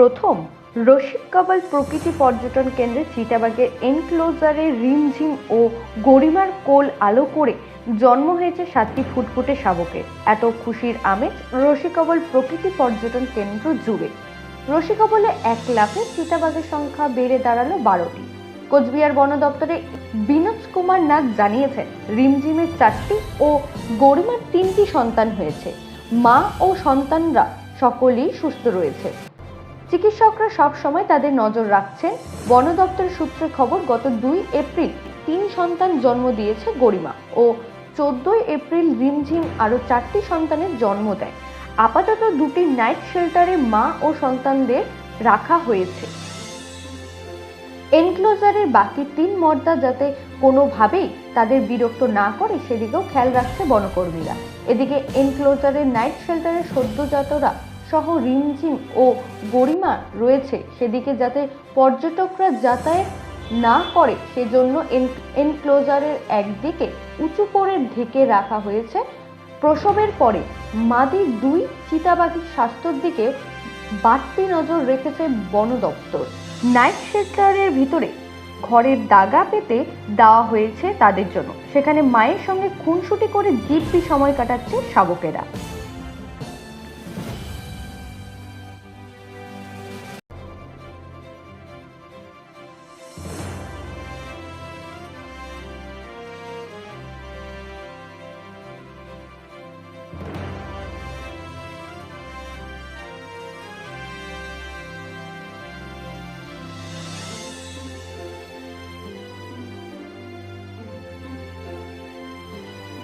প্রথম রসিককাবাল প্রকৃতি পর্যটন কেন্দ্রে চিতাবাগের এনক্লোজারে রিমঝিম ও গরিমার কোল আলো করে জন্ম হয়েছে সাতটি ফুটফুটে শাবকের এত খুশির আমেজ রসিকবল প্রকৃতি পর্যটন কেন্দ্র জুড়ে। রসিকবলে এক লাখে চিতাবাঘের সংখ্যা বেড়ে দাঁড়াল বারোটি। কোচবিহার বন দপ্তরে বিনোদ কুমার নাগ জানিয়েছেন রিমঝিমের চারটি ও গরিমার তিনটি সন্তান হয়েছে। মা ও সন্তানরা সকলেই সুস্থ রয়েছে। চিকিৎসকরা সব সময় তাদের নজর রাখছেন। বন দপ্তরের সূত্রে খবর, গত দুই এপ্রিল তিন সন্তান জন্ম দিয়েছে গরিমা ও চোদ্দই এপ্রিল রিমঝিম আরও চারটি সন্তানের জন্ম দেয়। আপাতত দুটি নাইট শেল্টারে মা ও সন্তানদের রাখা হয়েছে। এনক্লোজারের বাকি তিন মর্দা যাতে কোনোভাবেই তাদের বিরক্ত না করে, সেদিকেও খেয়াল রাখছে বনকর্মীরা। এদিকে এনক্লোজারের নাইট শেল্টারের সদ্যজাতরা সহ রিমঝিম ও গরিমা রয়েছে সেদিকে যাতে পর্যটকরা যাতায়াত না করে, সেজন্য এনক্লোজারের একদিকে উঁচু করে ঢেকে রাখা হয়েছে। প্রসবের পরে মাদির দুই চিতাবাঘির স্বাস্থ্যের দিকে বাড়তি নজর রেখেছে বন দপ্তর। নাইট শেল্টারের ভিতরে ঘরের দাগা পেতে দেওয়া হয়েছে তাদের জন্য। সেখানে মায়ের সঙ্গে খুনসুটি করে দিব্যি সময় কাটাচ্ছে শাবকেরা।